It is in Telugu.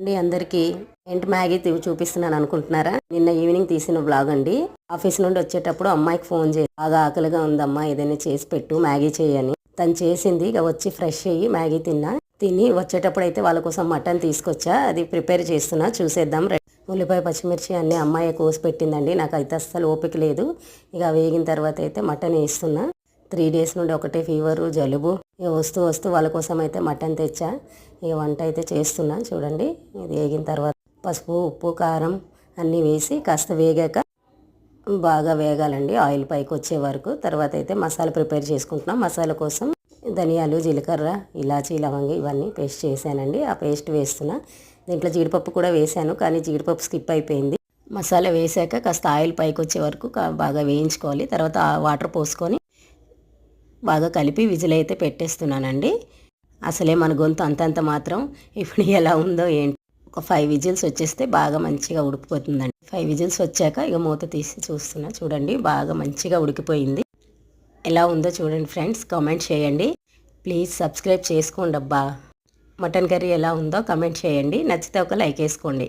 అండి అందరికీ ఏంటి మ్యాగీ చూపిస్తున్నాను అనుకుంటున్నారా? నిన్న ఈవినింగ్ తీసిన బ్లాగ్ అండి. ఆఫీస్ నుండి వచ్చేటప్పుడు అమ్మాయికి ఫోన్ చేసి బాగా ఆకలిగా ఉందమ్మా ఏదైనా చేసి పెట్టు మ్యాగీ చేయని. తను చేసింది ఇక వచ్చి ఫ్రెష్ అయ్యి మ్యాగీ తిన్నా. తిని వచ్చేటప్పుడు అయితే వాళ్ళ కోసం మటన్ తీసుకొచ్చా అది ప్రిపేర్ చేస్తున్నా చూసేద్దాం ఉల్లిపాయ పచ్చిమిర్చి అన్ని అమ్మాయి కోసి పెట్టిందండి. నాకు అయితే అస్సలు ఓపిక లేదు. ఇక వేగిన తర్వాత అయితే మటన్ వేస్తున్నా. త్రీ డేస్ నుండి ఒకటే ఫీవరు జలుబు. ఇక వస్తూ వస్తూ వాళ్ళ కోసం అయితే మటన్ తెచ్చా ఇక వంట అయితే చేస్తున్నా చూడండి. ఇది వేగిన తర్వాత పసుపు ఉప్పు కారం అన్నీ వేసి కాస్త వేగాక బాగా వేగాలండి. ఆయిల్ పైకి వచ్చే వరకు. తర్వాత అయితే మసాలా ప్రిపేర్ చేసుకుంటున్నాం. మసాలా కోసం ధనియాలు జీలకర్ర ఇలాచీ లవంగి ఇవన్నీ పేస్ట్ చేశానండి. ఆ పేస్ట్ వేస్తున్నా. దీంట్లో జీడిపప్పు కూడా వేశాను కానీ జీడిపప్పు స్కిప్ అయిపోయింది. మసాలా వేసాక కాస్త ఆయిల్ పైకి వచ్చే వరకు బాగా వేయించుకోవాలి. తర్వాత వాటర్ పోసుకొని బాగా కలిపి విజిల్ అయితే పెట్టేస్తున్నానండి. అసలే మన గొంతు అంతంత మాత్రం ఇప్పుడు ఎలా ఉందో ఏంటి? ఒక ఫైవ్ విజిల్స్ వచ్చేస్తే బాగా మంచిగా ఉడికిపోతుందండి. ఫైవ్ విజిల్స్ వచ్చాక ఇక మూత తీసి చూస్తున్నా. చూడండి బాగా మంచిగా ఉడికిపోయింది. ఎలా ఉందో చూడండి ఫ్రెండ్స్ కామెంట్ చేయండి. ప్లీజ్ సబ్స్క్రైబ్ చేసుకోండి అబ్బా. మటన్ కర్రీ ఎలా ఉందో కమెంట్ చేయండి. నచ్చితే ఒక లైక్ వేసుకోండి.